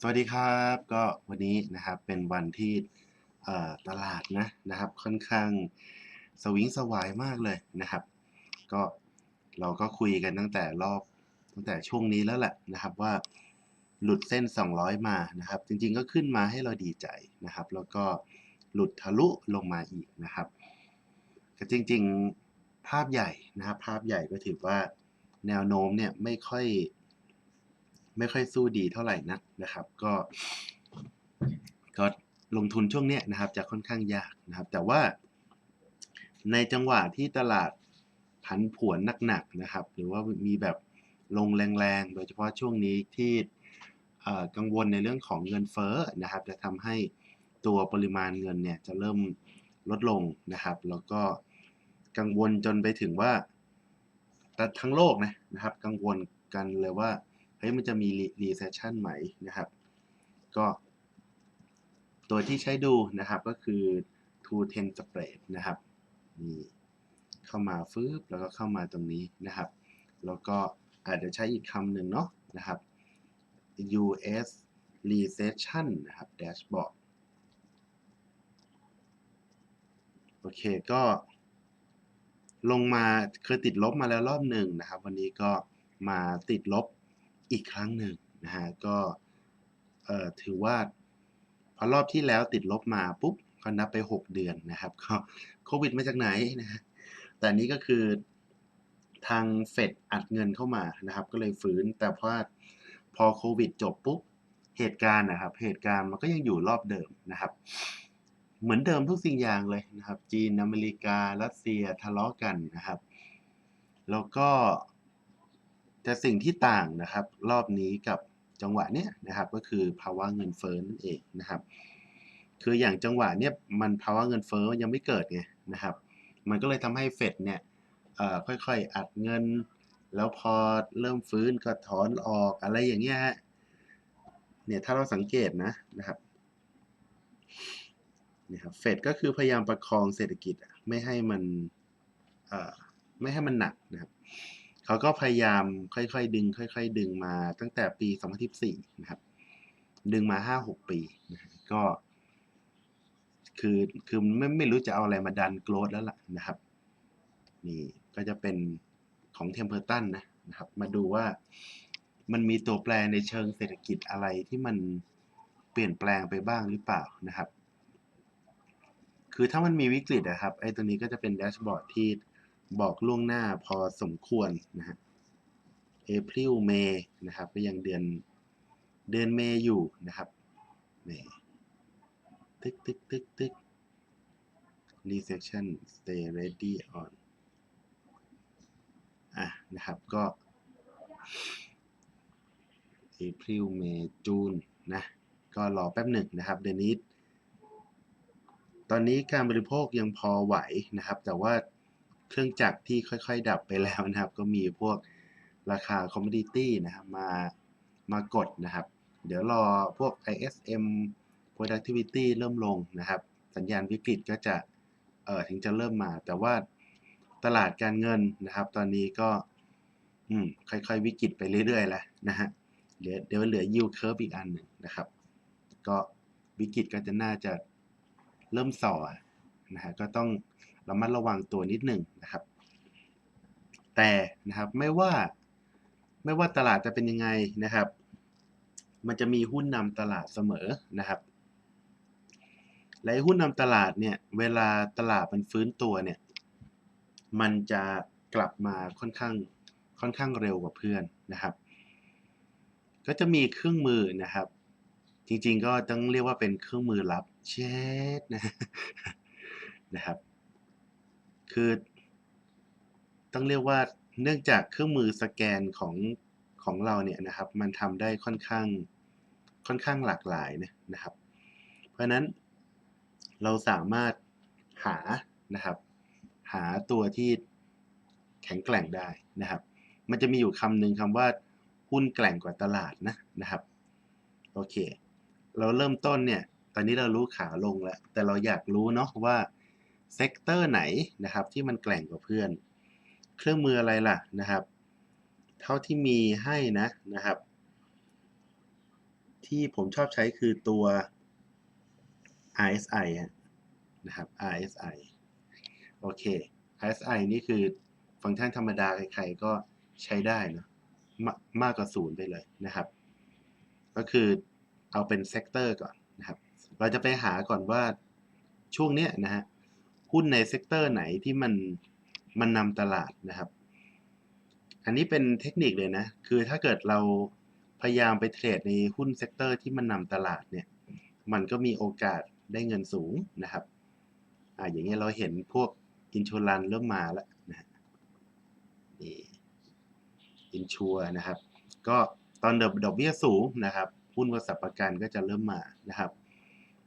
สวัสดีครับก็วันนี้นะครับเป็นวันที่ตลาดนะนะครับค่อนข้างสวิงสวายมากเลยนะครับ ก็เราก็คุยกันตั้งแต่รอบตั้งแต่ช่วงนี้แล้วแหละนะครับว่าหลุดเส้น 200 มานะครับ จริงๆก็ขึ้นมาให้เราดีใจนะครับ แล้วก็หลุดทะลุลงมาอีกนะครับก็จริงๆภาพใหญ่นะครับ ภาพใหญ่ก็ถือว่าแนวโน้มเนี่ยไม่ค่อย ไม่ค่อยสู้ดีเท่าไหร่นักนะครับ ก็ก็ลงทุนช่วงเนี้ยนะครับจะค่อนข้างยากนะครับ แต่ว่าในจังหวะที่ตลาดผันผวนหนักๆนะครับ หรือว่ามีแบบลงแรงๆ โดยเฉพาะช่วงนี้ที่กังวลในเรื่องของเงินเฟ้อนะครับ จะทำให้ตัวปริมาณเงินเนี่ยจะเริ่มลดลงนะครับ แล้วก็กังวลจนไปถึงว่าแต่ทั้งโลกนะนะครับ กังวลกันเลยว่า เฮ้ยมันจะมี recession ไหมนะครับ ก็ ตัวที่ใช้ดูนะครับก็คือ two ten spread นะครับนี่เข้ามาฟืบแล้วก็เข้ามาตรงนี้นะครับ แล้วก็อาจจะใช้อีกคำหนึ่งเนาะนะครับ US recession นะครับ dashboard โอเคก็ลงมาเคยติดลบมาแล้วรอบหนึ่งนะครับ วันนี้ก็มาติดลบ อีกครั้งหนึ่งนะฮะก็ถือว่าพอรอบที่แล้วติดลบมาปุ๊บก็นับไป 6 เดือนนะครับก็โควิดมาจากไหนนะฮะแต่นนี้ก็คือทางเฟดอัดเงินเข้ามานะครับ ก็เลยฟื้นแต่พอพอโควิดจบปุ๊บเหตุการณ์นะครับ เหตุการณ์มันก็ยังอยู่รอบเดิมนะครับ เหมือนเดิมทุกสิ่งอย่างเลยนะครับ จีนอเมริกา รัสเซียทะเลาะกันนะครับ แล้วก็ แต่สิ่งที่ต่างนะครับ รอบนี้กับจังหวะเนี้ยนะครับ ก็คือภาวะเงินเฟ้อนั่นเองนะครับ คืออย่างจังหวะเนี้ยมันภาวะเงินเฟ้อยังไม่เกิดไงนะครับ มันก็เลยทำให้เฟดเนี่ยค่อยๆ อัดเงิน แล้วพอเริ่มฟื้นก็ถอนออกอะไรอย่างเงี้ยฮะเนี่ยถ้าเราสังเกตนะนะครับเนี่ยครับเฟดก็คือพยายามประคองเศรษฐกิจไม่ให้มันไม่ให้มันหนักนะครับ เขาก็พยายามค่อยๆดึง ค่อย ๆ ดึงมาตั้งแต่ปี 2014 นะครับ ดึงมา 5-6 ปีนะก็ คือคือไม่ไม่รู้จะเอาอะไรมาดันโกรดแล้วล่ะนะครับ นี่ก็จะเป็นของเทมเพอร์ตันนะนะครับ มาดูว่ามันมีตัวแปรในเชิงเศรษฐกิจอะไรที่มันเปลี่ยนแปลงไปบ้างหรือเปล่านะครับ คือถ้ามันมีวิกฤตนะครับไอ้ตัวนี้ก็จะเป็นแดชบอร์ดที่ บอกล่วงหน้าพอสมควรนะฮะ April May นะครับ ก็ยังเดือนเดือนเมย์อยู่นะครับนี่ตึกตึกตึกตึก recession stay ready on อะนะครับก็ April May June นะก็รอแป๊บหนึ่งนะครับเดือนนี้ ตอนนี้การบริโภคยังพอไหวนะครับ แต่ว่า เครื่องจักรที่ค่อยๆ ดับไปแล้วนะครับ ก็มีพวกราคาคอมม o ดิตี้นะครับมามากดนะครับ เดี๋ยวรอพวก ISM productivity เริ่มลงนะครับ สัญญาณวิกฤตก็จะเอ่อถึงจะเริ่มมา แต่ว่าตลาดการเงินนะครับ ตอนนี้ก็อืมค่อยๆ วิกฤตไปเรื่อยๆแล้วนะฮะเดี๋ยวเดี๋ยวเหลือ yield curve อีกอันหนึ่งนะครับ ก็วิกฤตก็จะน่าจะเริ่มส่อนะฮะก็ต้อง ระมัดระวังตัวนิดหนึ่งนะครับ แต่นะครับไม่ว่าไม่ว่าตลาดจะเป็นยังไงนะครับ มันจะมีหุ้นนำตลาดเสมอนะครับและหุ้นนำตลาดเนี่ยเวลาตลาดมันฟื้นตัวเนี่ยมันจะกลับมาค่อนข้างค่อนข้างเร็วกว่าเพื่อนนะครับ ก็จะมีเครื่องมือนะครับ จริงๆก็ต้องเรียกว่าเป็นเครื่องมือลับเช็ดนะนะครับ คือต้องเรียกว่าเนื่องจากเครื่องมือสแกนของของเราเนี่ยนะครับ มันทำได้ค่อนข้างค่อนข้างหลากหลายนะนะครับ เพราะนั้นเราสามารถหานะครับ หาตัวที่แข็งแกร่งได้นะครับ มันจะมีอยู่คำหนึ่งคำว่าหุ้นแกร่งกว่าตลาดนะนะครับ โอเค เราเริ่มต้นเนี่ย ตอนนี้เรารู้ขาลงแล้ว แต่เราอยากรู้เนาะว่า เซกเตอร์ไหนนะครับที่มันแกร่งกว่าเพื่อน เครื่องมืออะไรล่ะนะครับ เท่าที่มีให้นะนะครับ ที่ผมชอบใช้คือตัว RSI นะครับ RSI โอเค RSI นี่คือฟังก์ชันธรรมดาใครๆก็ใช้ได้เนอะมามากกว่าศูนย์ไปเลยนะครับ ก็คือเอาเป็นเซกเตอร์ก่อนนะครับ เราจะไปหาก่อนว่าช่วงเนี้ยนะฮะ หุ้นในเซกเตอร์ไหนที่มันมันนำตลาดนะครับ อันนี้เป็นเทคนิคเลยนะ คือถ้าเกิดเราพยายามไปเทรดในหุ้นเซกเตอร์ที่มันนำตลาดเนี่ย มันก็มีโอกาสได้เงินสูงนะครับ อ่าอย่างเงี้ยเราเห็นพวกอินชูรันเริ่มมาแล้วนะนี่อินชัวนะครับ ก็ตอนดอกเบี้ยสูงนะครับ หุ้นบริษัทประกันก็จะเริ่มมานะครับ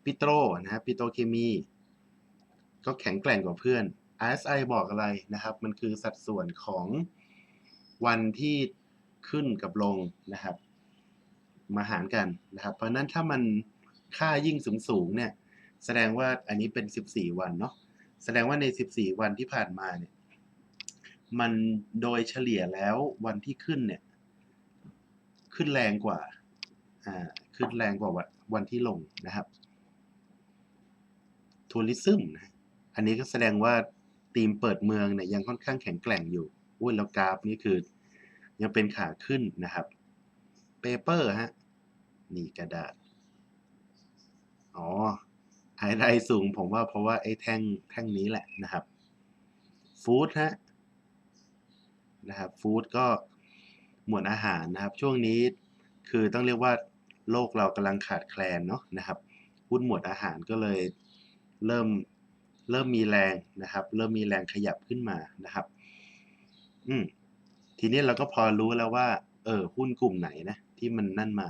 ปิโตรนะครับปิโตเคมี ก็แข็งแกร่งกว่าเพื่อน RSI บอกอะไรนะครับ มันคือสัดส่วนของวันที่ขึ้นกับลงนะครับ มาหารกันนะครับ เพราะนั้นถ้ามันค่ายิ่งสูงสูงเนี่ย แสดงว่าอันนี้เป็น 14 วันเนาะ แสดงว่าใน 14 วันที่ผ่านมาเนี่ย มันโดยเฉลี่ยแล้ววันที่ขึ้นเนี่ย ขึ้นแรงกว่า อ่า ขึ้นแรงกว่าวันวันที่ลงนะครับทัวริซึมนะ อันนี้ก็แสดงว่าธีมเปิดเมืองเนี่ยยังค่อนข้างแข็งแกร่งอยู่อุ้ยแล้วกราฟนี่คือ ยังเป็นขาขึ้นนะครับเปเปอร์ฮะนี่กระดาษ อ๋อไฮไลท์สูงผมว่าเพราะว่าไอ้แท่งแท่งนี้แหละนะครับฟู้ดฮะนะครับฟู้ดก็หมวดอาหารนะครับ ช่วงนี้คือต้องเรียกว่าโลกเรากำลังขาดแคลนเนาะนะครับหุ้นหมวดอาหารก็เลยเริ่ม เริ่มมีแรงนะครับ เริ่มมีแรงขยับขึ้นมานะครับ อืมทีนี้เราก็พอรู้แล้วว่า เออหุ้นกลุ่มไหนนะที่มันนั่นมา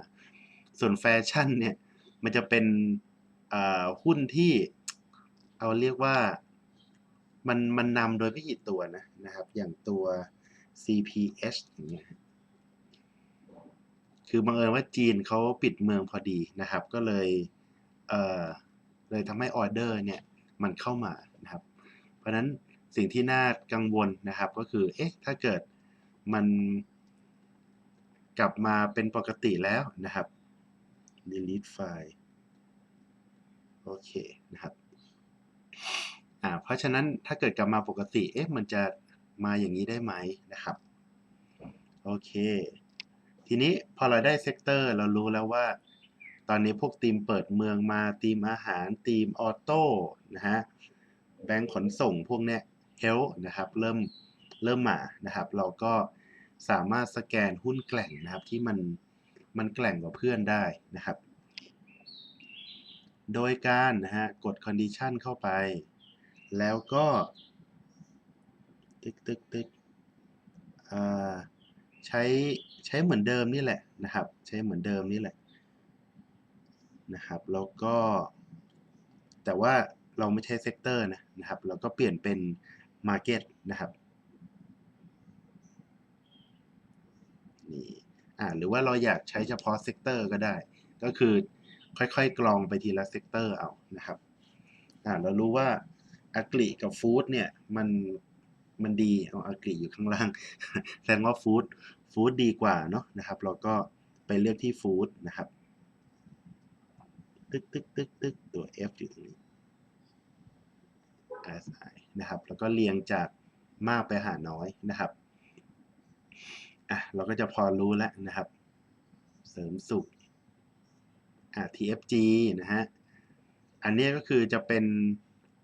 ส่วนแฟชั่นเนี่ย มันจะเป็นหุ้นที่เอาเรียกว่ามันมันนำโดยไม่กี่ตัวนะนะครับ อย่างตัว CPH อย่างเงี้ยคือบังเอิญว่าจีนเขาปิดเมืองพอดีนะครับ ก็เลยเออเลยทำให้ออเดอร์เนี่ย มันเข้ามานะครับ เพราะฉะนั้นสิ่งที่น่ากังวลนะครับก็คือเอ๊ะถ้าเกิดมันกลับมาเป็นปกติแล้วนะครับ delete file โอเคนะครับอ่าเพราะฉะนั้นถ้าเกิดกลับมาปกติเอ๊ะมันจะมาอย่างนี้ได้ไหมนะครับโอเค ทีนี้พอเราได้เซกเตอร์เรารู้แล้วว่า ตอนนี้พวกทีมเปิดเมืองมาทีมอาหารทีมออโต้นะฮะแบงก์ขนส่งพวกเนี้ยเฮลนะครับเริ่มเริ่มมานะครับ เราก็สามารถสแกนหุ้นแกล่งนะครับที่มันมันแกล่งกว่าเพื่อนได้นะครับ โดยการนะฮะกด condition เข้าไป แล้วก็ตึกตึกตึกใช้ใช้เหมือนเดิมนี่แหละนะครับ ใช้เหมือนเดิมนี่แหละ นะครับ แล้วก็ แต่ว่าเราไม่ใช่เซกเตอร์นะนะครับ เราก็เปลี่ยนเป็น Market นะครับนี่อ่าหรือว่าเราอยากใช้เฉพาะเซกเตอร์ก็ได้ ก็คือค่อยๆ กรองไปทีละเซกเตอร์เอานะครับอ่าเรารู้ว่าอักริกับฟู้ดเนี่ยมันมันดีเอาอักริอยู่ข้างล่างแสดงว่าฟู้ดฟู้ดดีกว่าเนาะนะครับ เราก็ไปเลือกที่ฟู้ดนะครับ ตึกตึกตึกตึกตัว F อยู่ตรงนี้ RSI นะครับ แล้วก็เรียงจากมากไปหาน้อยนะครับอะเราก็จะพอรู้แล้วนะครับ เสริมสุขอะ TFG นะฮะ อันนี้ก็คือจะเป็น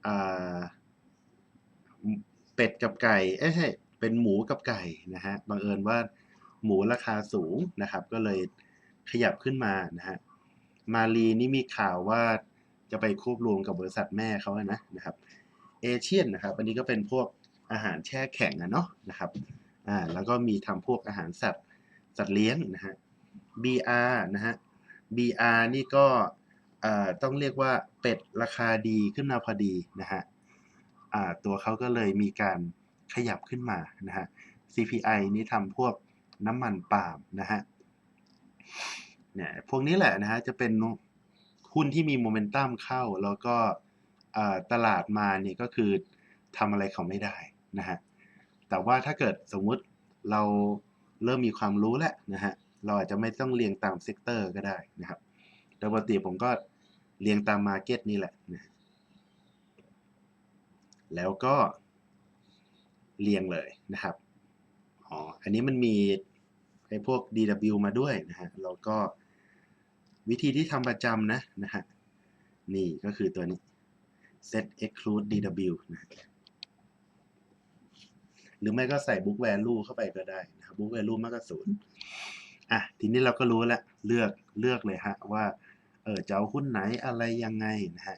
อ่าเป็ดกับไก่เอ้ยใช่เป็นหมูกับไก่นะฮะบังเอิญว่าหมูราคาสูงนะครับ ก็เลยขยับขึ้นมานะฮะ มารีนี่มีข่าวว่าจะไปควบรวมกับบริษัทแม่เขานะนะครับเอเชียนนะครับ อันนี้ก็เป็นพวกอาหารแช่แข็งอะเนาะนะครับอ่าแล้วก็มีทำพวกอาหารสัตว์สัตว์เลี้ยงนะฮะ BR นะฮะ BR นี่ก็อ่าต้องเรียกว่าเป็ดราคาดีขึ้นมาพอดีนะฮะอ่าตัวเขาก็เลยมีการขยับขึ้นมานะฮะ CPI นี่ทำพวกน้ำมันปาล์มนะฮะ เนี่ยพวกนี้แหละนะฮะจะเป็นหุ้นที่มีโมเมนตัมเข้า แล้วก็ตลาดมาเนี่ยก็คือทำอะไรเขาไม่ได้นะฮะแต่ว่าถ้าเกิดสมมุติเราเริ่มมีความรู้แล้วนะฮะเราอาจจะไม่ต้องเรียงตามเซกเตอร์ก็ได้นะครับโดยปกติผมก็เรียงตามมาเก็ตนี่แหละนะแล้วก็เรียงเลยนะครับอ๋ออันนี้มันมีไอ้พวก DW มาด้วยนะฮะแล้วก็ วิธีที่ทำประจำนะนะฮะนี่ก็คือตัวนี้ set exclude DW นะหรือไม่ก็ใส่ book value เข้าไปก็ได้นะครับ book value มากกว่าศูนย์อะ ทีนี้เราก็รู้แล้ว เลือกเลือกเลยฮะ ว่า เออจะเอาหุ้นไหนอะไรยังไงนะฮะ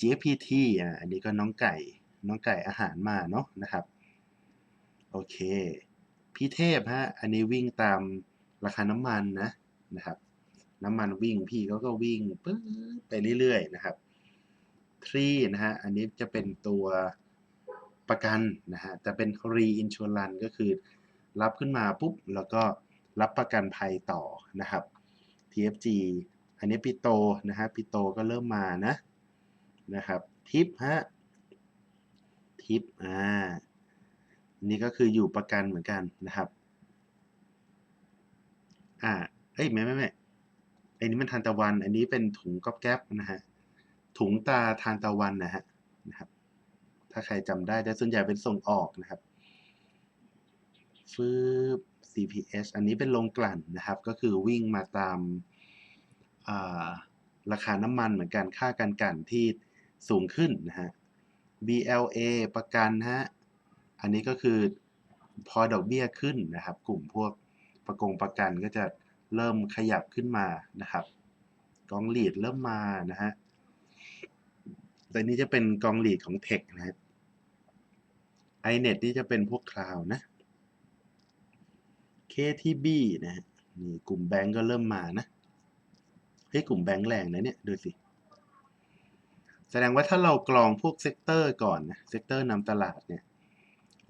gpt อะอันนี้ก็น้องไก่ น้องไก่อาหารมาเนาะนะครับ โอเค พี่เทพฮะ อันนี้วิ่งตามราคาน้ำมันนะนะครับ น้ำมันวิ่งพี่เขาก็วิ่งปึ๊บไปเรื่อยๆนะครับทรีนะฮะอันนี้จะเป็นตัวประกันนะฮะจะเป็น reinsurance ก็คือ รับขึ้นมาปุ๊บ แล้วก็รับประกันภัยต่อนะครับ TFG อันนี้ปิโตนะฮะปิโตก็เริ่มมานะนะครับทิปฮะทิปอ่านี่ก็คืออยู่ประกันเหมือนกันนะครับ อ่าเอ้ยไม่ไม่ไม่ อ้นี้มันทานตะวัน อันนี้เป็นถุงก๊อบแก๊บนะฮะ ถุงตาทานตะวันนะฮะนะครับ ถ้าใครจำได้แต่ส่วนใหญ่เป็นส่งออกนะครับฟืบ CPS อันนี้เป็นโรงกลั่นนะครับ ก็คือวิ่งมาตามาราคาน้ำมันเหมือนกันค่าการกลั่นที่สูงขึ้นนะฮะ BLA ประกันฮะ อันนี้ก็คือพอดอกเบี้ยขึ้นนะครับ กลุ่มพวกประกงประกันก็จะ เริ่มขยับขึ้นมานะครับกองหลีดเริ่มมานะฮะแต่นี้จะเป็นกองหลีดของเทคนะฮะ iNet นี่จะเป็นพวกคลาวนะ KTB นะฮะนี่กลุ่มแบงก์ก็เริ่มมานะเฮ้ยกลุ่มแบงก์แรงนะเนี่ยดูสิ แสดงว่าถ้าเรากรองพวกเซกเตอร์ก่อนนะเซกเตอร์นำตลาดเนี่ย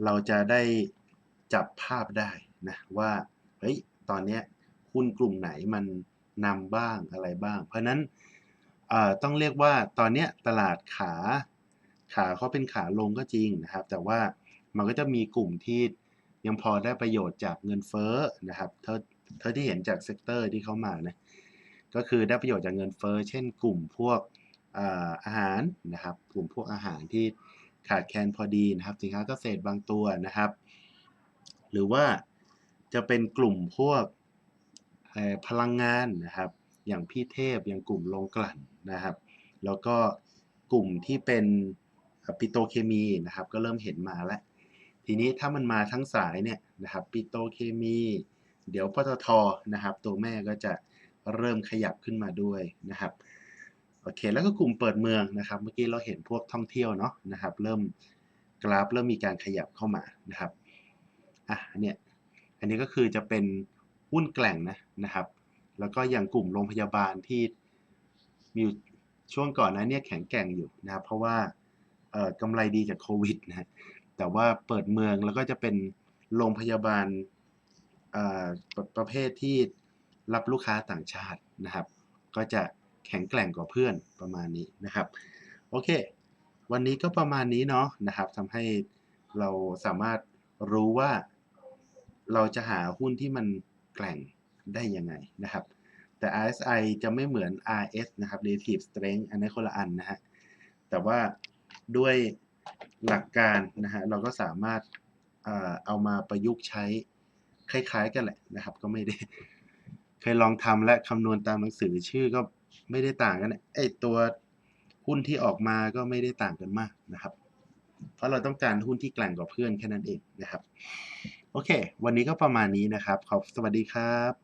เราจะได้จับภาพได้นะว่า เฮ้ย ตอนเนี้ย หุ้นกลุ่มไหนมันนำบ้างอะไรบ้าง เพราะนั้นต้องเรียกว่าตอนนี้ตลาดขาขาเขาเป็นขาลงก็จริงนะครับ แต่ว่ามันก็จะมีกลุ่มที่ยังพอได้ประโยชน์จากเงินเฟ้อนะครับเท่าเท่าที่เห็นจากเซกเตอร์ที่เขามานะก็คือได้ประโยชน์จากเงินเฟ้อเช่นกลุ่มพวกอาหารนะครับ กลุ่มพวกอาหารที่ขาดแคลนพอดีนะครับ สินค้าเกษตรบางตัวนะครับ หรือว่าจะเป็นกลุ่มพวก พลังงานนะครับ อย่างพี่เทพอย่างกลุ่มโรงกลั่นนะครับ แล้วก็กลุ่มที่เป็นปิโตเคมีนะครับ ก็เริ่มเห็นมาแล้ว ทีนี้ถ้ามันมาทั้งสายเนี่ยนะครับปิโตเคมี เดี๋ยวปตทนะครับ ตัวแม่ก็จะเริ่มขยับขึ้นมาด้วยนะครับโอเคแล้วก็กลุ่มเปิดเมืองนะครับ เมื่อกี้เราเห็นพวกท่องเที่ยวเนาะนะครับ เริ่มกราฟเริ่มมีการขยับเข้ามานะครับอะเนี่ยอันนี้ก็คือจะเป็นหุ้นแกล่งนะ นะครับ แล้วก็อย่างกลุ่มโรงพยาบาลที่มีช่วงก่อนนะเนี่ยแข็งแกร่งอยู่นะครับ เพราะว่ากำไรดีจากโควิดนะแต่ว่าเปิดเมืองแล้วก็จะเป็นโรงพยาบาลประประเภทที่รับลูกค้าต่างชาตินะครับ ก็จะแข็งแกร่งกว่าเพื่อนประมาณนี้นะครับ โอเค วันนี้ก็ประมาณนี้เนาะนะครับทำให้เราสามารถรู้ว่าเราจะหาหุ้นที่มันแกร่ง ได้ยังไงนะครับ แต่ RSI จะไม่เหมือน RS นะครับ Relative Strength อันนี้คนละอันนะฮะ แต่ว่าด้วยหลักการนะฮะเราก็สามารถเอามาประยุกต์ใช้คล้ายๆกันแหละนะครับ ก็ไม่ได้เคยลองทำและคำนวณตามหนังสือชื่อก็ไม่ได้ต่างกันไอตัวหุ้นที่ออกมาก็ไม่ได้ต่างกันมากนะครับ เพราะเราต้องการหุ้นที่แกร่งกว่าเพื่อนแค่นั้นเองนะครับ โอเค วันนี้ก็ประมาณนี้นะครับ ขอบสวัสดีครับ